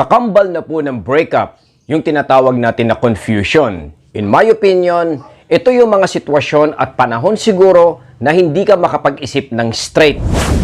Kakambal na po ng breakup, yung tinatawag natin na confusion. In my opinion, ito yung mga sitwasyon at panahon siguro na hindi ka makapag-isip ng straight.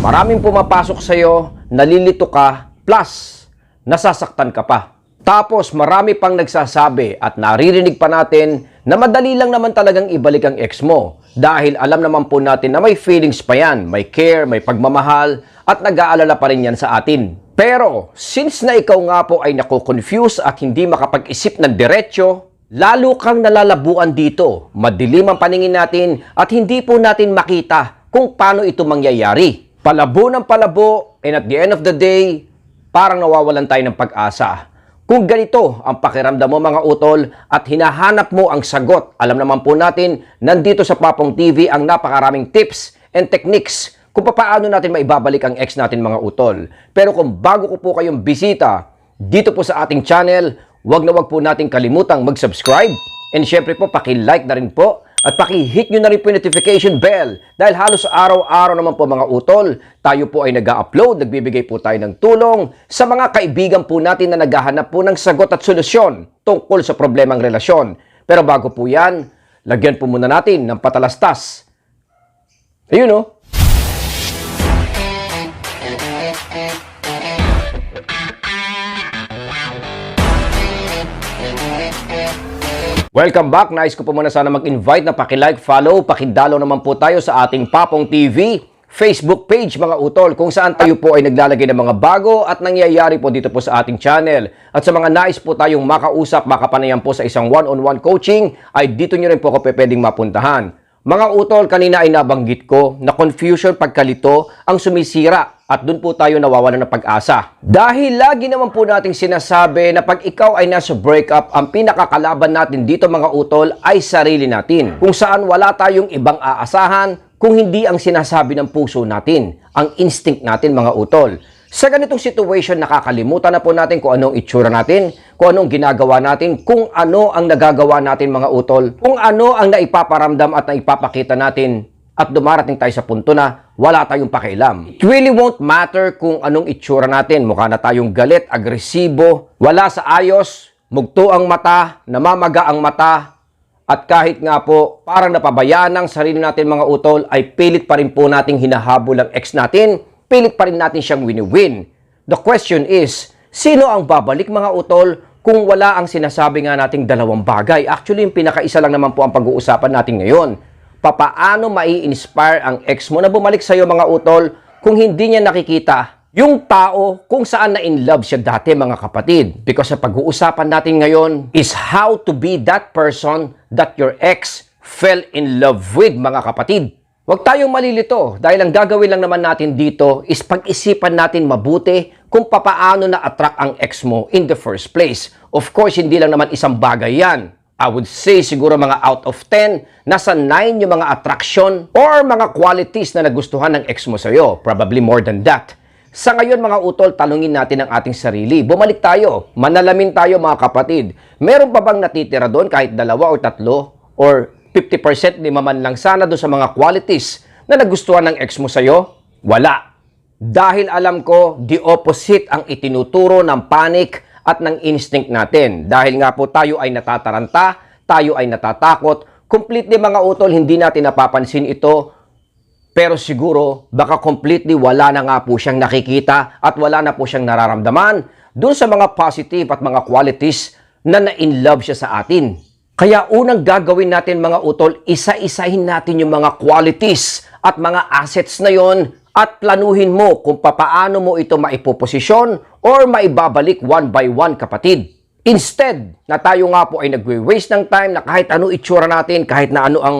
Maraming pumapasok sa'yo, nalilito ka, plus nasasaktan ka pa. Tapos marami pang nagsasabi at naririnig pa natin na madali lang naman talagang ibalik ang ex mo dahil alam naman po natin na may feelings pa yan, may care, may pagmamahal at nag-aalala pa rin yan sa atin. Pero since na ikaw nga po ay nako-confuse at hindi makapag-isip ng diretsyo, lalo kang nalalabuan dito. Madilim ang paningin natin at hindi po natin makita kung paano ito mangyayari. Palabo ng palabo and at the end of the day, parang nawawalan tayo ng pag-asa. Kung ganito ang pakiramdam mo mga utol at hinahanap mo ang sagot, alam naman po natin, nandito sa Papong TV ang napakaraming tips and techniques kung paano natin maibabalik ang ex natin mga utol. Pero kung bago ko po kayong bisita dito po sa ating channel, wag na wag po natin kalimutang mag-subscribe and syempre po paki-like na rin po at paki-hit nyo na rin po yung notification bell dahil halos araw-araw naman po mga utol, tayo po ay nag-upload, nagbibigay po tayo ng tulong sa mga kaibigan po natin na naghahanap po ng sagot at solusyon tungkol sa problemang relasyon. Pero bago po yan, lagyan po muna natin ng patalastas. Ayun oh. Welcome back. Nice ko po muna sana mag-invite na paki-like, follow, pakidalo naman po tayo sa ating Papong TV Facebook page mga utol kung saan tayo po ay naglalagay ng mga bago at nangyayari po dito po sa ating channel. At sa mga nais po tayong makausap, makapanayan po sa isang one-on-one coaching ay dito nyo rin po ako pwedeng mapuntahan. Mga utol, kanina ay nabanggit ko na confusion pagkalito ang sumisira at doon po tayo nawawalan ng pag-asa. Dahil lagi naman po nating sinasabi na pag ikaw ay nasa breakup, ang pinakakalaban natin dito mga utol ay sarili natin. Kung saan wala tayong ibang aasahan kung hindi ang sinasabi ng puso natin, ang instinct natin mga utol. Sa ganitong situation, nakakalimutan na po natin kung anong itsura natin, kung anong ginagawa natin, kung ano ang nagagawa natin mga utol, kung ano ang naipaparamdam at naipapakita natin at dumarating tayo sa punto na wala tayong pakialam. It really won't matter kung anong itsura natin. Mukha na tayong galit, agresibo, wala sa ayos, mugto ang mata, namamaga ang mata, at kahit nga po parang napabayaan ng sarili natin mga utol ay pilit pa rin po nating hinahabol ang ex natin, pilit pa rin natin siyang wini-win. The question is, sino ang babalik mga utol kung wala ang sinasabi nga nating dalawang bagay? Actually, yung pinakaisa lang naman po ang pag-uusapan natin ngayon papaano mai-inspire ang ex mo na bumalik sa'yo mga utol kung hindi niya nakikita yung tao kung saan na in love siya dati mga kapatid. Because sa pag-uusapan natin ngayon is how to be that person that your ex fell in love with mga kapatid. Huwag tayong malilito dahil ang gagawin lang naman natin dito is pag-isipan natin mabuti kung papaano na-attract ang ex mo in the first place. Of course, hindi lang naman isang bagay yan. I would say siguro mga out of 10, nasa 9 yung mga attraction or mga qualities na nagustuhan ng ex mo sa'yo. Probably more than that. Sa ngayon mga utol, tanungin natin ang ating sarili. Bumalik tayo, manalamin tayo mga kapatid. Meron pa bang natitira doon kahit dalawa o tatlo or 50% lima man lang sana doon sa mga qualities na nagustuhan ng ex mo sa'yo? Wala. Dahil alam ko, the opposite ang itinuturo ng panic at ng instinct natin. Dahil nga po tayo ay natataranta, tayo ay natatakot, completely mga utol, hindi natin napapansin ito, pero siguro baka completely wala na nga po siyang nakikita at wala na po siyang nararamdaman dun sa mga positive at mga qualities na na-in love siya sa atin. Kaya unang gagawin natin mga utol, isa-isahin natin yung mga qualities at mga assets na yon at planuhin mo kung papaano mo ito maipoposisyon or maibabalik one by one kapatid. Instead, na tayo nga po ay nagwe-waste ng time na kahit ano itsura natin, kahit na ano ang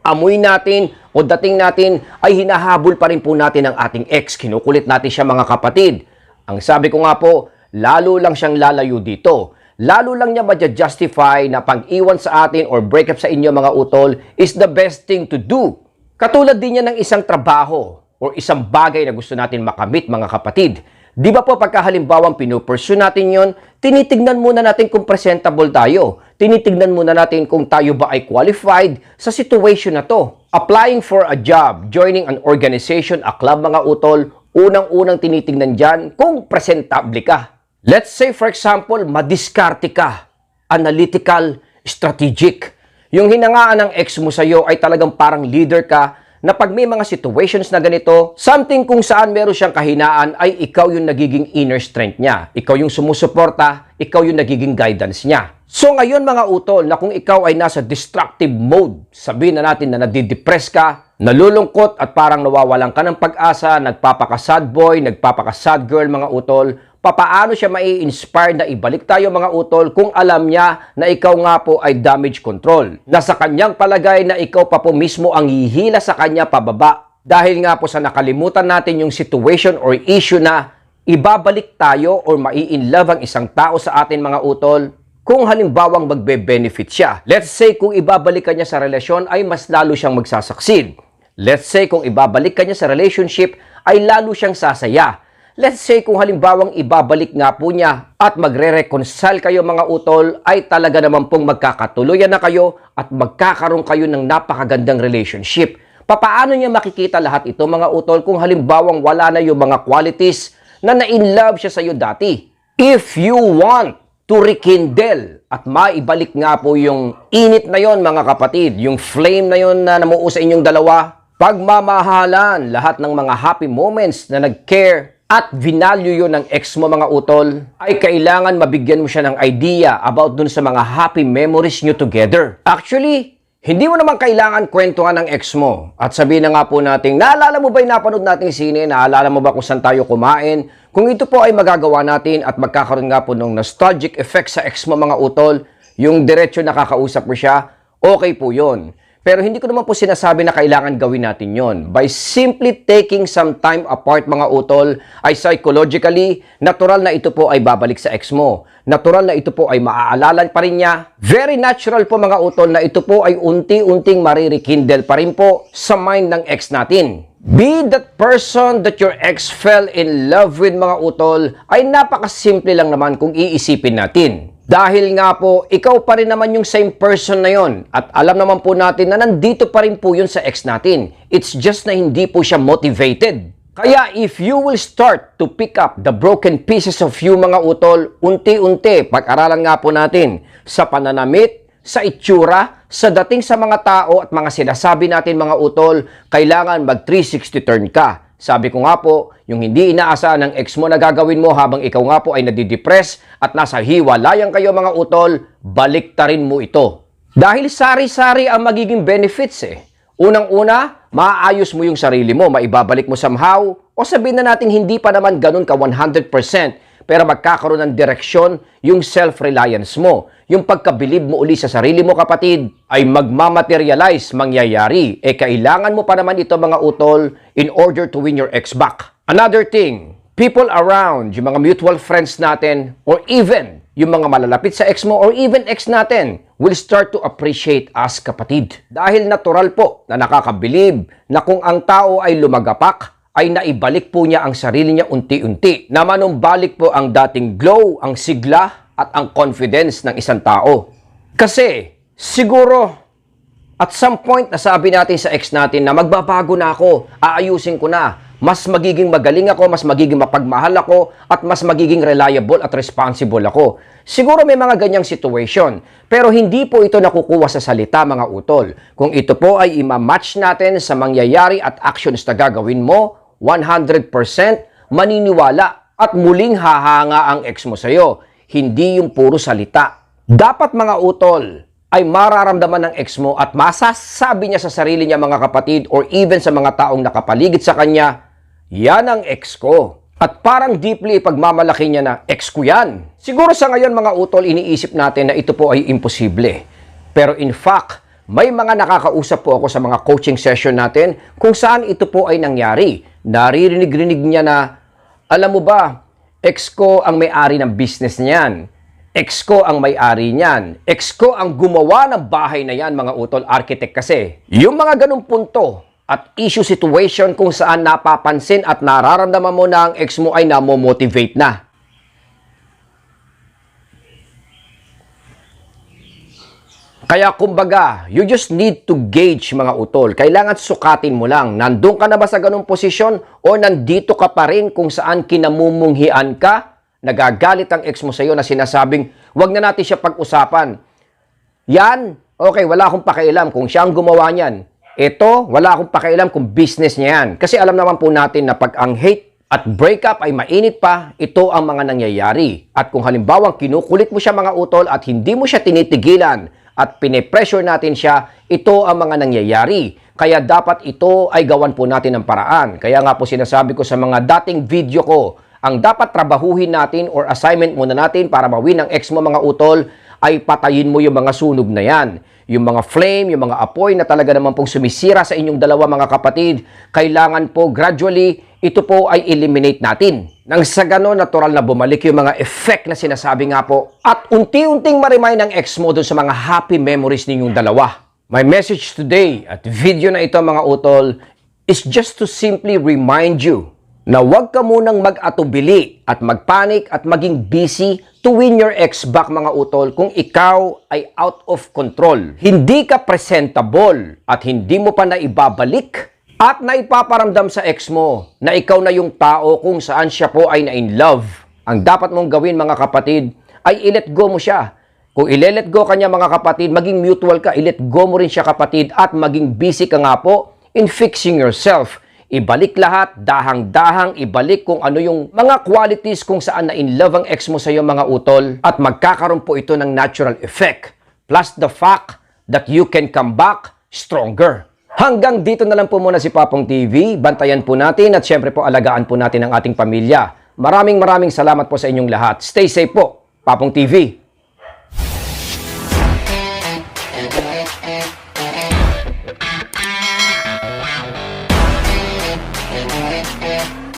amoy natin o dating natin, ay hinahabol pa rin po natin ang ating ex. Kinukulit natin siya mga kapatid. Ang sabi ko nga po, lalo lang siyang lalayo dito. Lalo lang niya ma-justify na pag-iwan sa atin or break up sa inyo mga utol is the best thing to do. Katulad din niya ng isang trabaho or isang bagay na gusto natin makamit mga kapatid. Di ba po pagkahalimbawang pinupursue natin yon, tinitignan muna natin kung presentable tayo. Tinitignan muna natin kung tayo ba ay qualified sa situation na to. Applying for a job, joining an organization, a club mga utol, unang-unang tinitignan dyan kung presentable ka. Let's say for example, madiskarte ka, analytical, strategic. Yung hinangaan ng ex mo sa'yo ay talagang parang leader ka na pag may mga situations na ganito, something kung saan meron siyang kahinaan ay ikaw yung nagiging inner strength niya. Ikaw yung sumusuporta, ikaw yung nagiging guidance niya. So ngayon mga utol, na kung ikaw ay nasa destructive mode, sabihin na natin na nadidepress ka, nalulungkot at parang nawawalan ka ng pag-asa, nagpapaka-sad boy, nagpapaka-sad girl mga utol, papaano siya mai-inspire na ibalik tayo mga utol kung alam niya na ikaw nga po ay damage control. Na sa kanyang palagay na ikaw pa po mismo ang hihila sa kanya pababa. Dahil nga po sa nakalimutan natin yung situation or issue na ibabalik tayo or mai-inlove ang isang tao sa atin mga utol kung halimbawang magbe-benefit siya. Let's say kung ibabalik ka niya sa relasyon ay mas lalo siyang magsasucceed. Let's say kung ibabalik ka niya sa relationship ay lalo siyang sasaya. Let's say kung halimbawang ibabalik nga po niya at magre-reconcile kayo mga utol ay talaga naman pong magkakatuluyan na kayo at magkakaroon kayo ng napakagandang relationship. Papaano niya makikita lahat ito mga utol kung halimbawang wala na yung mga qualities na na-inlove siya sa iyo dati? If you want to rekindle at maibalik nga po yung init na yon mga kapatid, yung flame na yon na namuo sa inyong dalawa, pagmamahalan, lahat ng mga happy moments na nag-care at vinalue yun ng ex mo mga utol, ay kailangan mabigyan mo siya ng idea about dun sa mga happy memories nyo together. Actually, hindi mo naman kailangan kwentuhan ng ex mo. At sabihin na nga po natin, naalala mo ba yung napanood nating sine? Naalala mo ba kung saan tayo kumain? Kung ito po ay magagawa natin at magkakaroon nga po ng nostalgic effect sa ex mo mga utol, yung diretsyo nakakausap mo siya, okay po yon. Pero hindi ko naman po sinasabi na kailangan gawin natin yon. By simply taking some time apart mga utol, ay psychologically, natural na ito po ay babalik sa ex mo. Natural na ito po ay maaalala pa rin niya. Very natural po mga utol na ito po ay unti-unting maririkindle pa rin po sa mind ng ex natin. Be that person that your ex fell in love with mga utol ay napakasimple lang naman kung iisipin natin. Dahil nga po, ikaw pa rin naman yung same person na yon. At alam naman po natin na nandito pa rin po yun sa ex natin. It's just na hindi po siya motivated. Kaya if you will start to pick up the broken pieces of you mga utol, unti-unti, pag-aralan nga po natin sa pananamit, sa itsura, sa dating sa mga tao at mga sinasabi natin mga utol, kailangan mag 360 turn ka. Sabi ko nga po, yung hindi inaasahan ng ex mo na gagawin mo habang ikaw nga po ay nadidepress at nasa hiwalayan kayo mga utol, baliktarin mo ito. Dahil sari-sari ang magiging benefits eh. Unang-una, maayos mo yung sarili mo, maibabalik mo somehow, o sabihin na natin hindi pa naman ganun ka 100%, pero magkakaroon ng direksyon yung self-reliance mo. Yung pagkabilib mo uli sa sarili mo kapatid ay magmamaterialize, mangyayari. Eh kailangan mo pa naman ito mga utol in order to win your ex back. Another thing, people around, yung mga mutual friends natin, or even yung mga malalapit sa ex mo or even ex natin will start to appreciate us kapatid. Dahil natural po na nakakabilib na kung ang tao ay lumagapak, ay naibalik po niya ang sarili niya unti-unti. Na manumbalik po ang dating glow, ang sigla, at ang confidence ng isang tao. Kasi, siguro, at some point, nasabi natin sa ex natin na magbabago na ako, aayusin ko na, mas magiging magaling ako, mas magiging mapagmahal ako, at mas magiging reliable at responsible ako. Siguro may mga ganyang situation, pero hindi po ito nakukuha sa salita mga utol. Kung ito po ay imamatch natin sa mangyayari at actions na gagawin mo, 100% maniniwala at muling hahanga ang ex mo sa'yo. Hindi yung puro salita. Dapat mga utol, ay mararamdaman ng ex mo at masasabi niya sa sarili niya mga kapatid or even sa mga taong nakapaligid sa kanya, yan ang ex ko. At parang deeply pagmamalaki niya na ex ko yan. Siguro sa ngayon mga utol, iniisip natin na ito po ay imposible. Pero in fact, may mga nakakausap po ako sa mga coaching session natin kung saan ito po ay nangyari. Naririnig-rinig niya na, alam mo ba, ex ko ang may-ari ng business niyan. Ex ko ang may-ari niyan. Ex ko ang gumawa ng bahay na yan, mga utol, architect kasi. Yung mga ganong punto at issue situation kung saan napapansin at nararamdaman mo na ang ex mo ay namomotivate na. Kaya kumbaga, you just need to gauge mga utol. Kailangan sukatin mo lang. Nandun ka na ba sa ganung posisyon o nandito ka pa rin kung saan kinamumunghian ka nagagalit ang ex mo sa'yo na sinasabing, wag na natin siya pag-usapan. Yan, okay, wala akong pakialam kung siya ang gumawa niyan. Ito, wala akong pakialam kung business niya yan. Kasi alam naman po natin na pag ang hate at breakup ay mainit pa, ito ang mga nangyayari. At kung halimbawa kinukulit mo siya mga utol at hindi mo siya tinitigilan at pinipressure natin siya, ito ang mga nangyayari. Kaya dapat ito ay gawan po natin ng paraan. Kaya nga po sinasabi ko sa mga dating video ko, ang dapat trabahuhin natin or assignment muna natin para mawin ang ex mo mga utol ay patayin mo yung mga sunog na yan. Yung mga flame, yung mga apoy na talaga naman pong sumisira sa inyong dalawa mga kapatid, kailangan po gradually ito po ay eliminate natin. Nang sa ganon, natural na bumalik yung mga effect na sinasabi nga po at unti-unting ma-remind ng ex mo dun sa mga happy memories ninyong dalawa. My message today at video na ito mga utol is just to simply remind you na huwag ka munang mag-atubili at magpanik at maging busy to win your ex back mga utol kung ikaw ay out of control. Hindi ka presentable at hindi mo pa naibabalik at naipaparamdam sa ex mo na ikaw na yung tao kung saan siya po ay na-in love. Ang dapat mong gawin mga kapatid ay i-let go mo siya. Kung i-let go kanya mga kapatid, maging mutual ka, i-let go mo rin siya kapatid at maging busy ka nga po in fixing yourself. Ibalik lahat, dahang-dahang ibalik kung ano yung mga qualities kung saan na in love ang ex mo sa iyo mga utol at magkakaroon po ito ng natural effect. Plus the fact that you can come back stronger. Hanggang dito na lang po muna si Papong TV. Bantayan po natin at syempre po alagaan po natin ang ating pamilya. Maraming maraming salamat po sa inyong lahat. Stay safe po, Papong TV.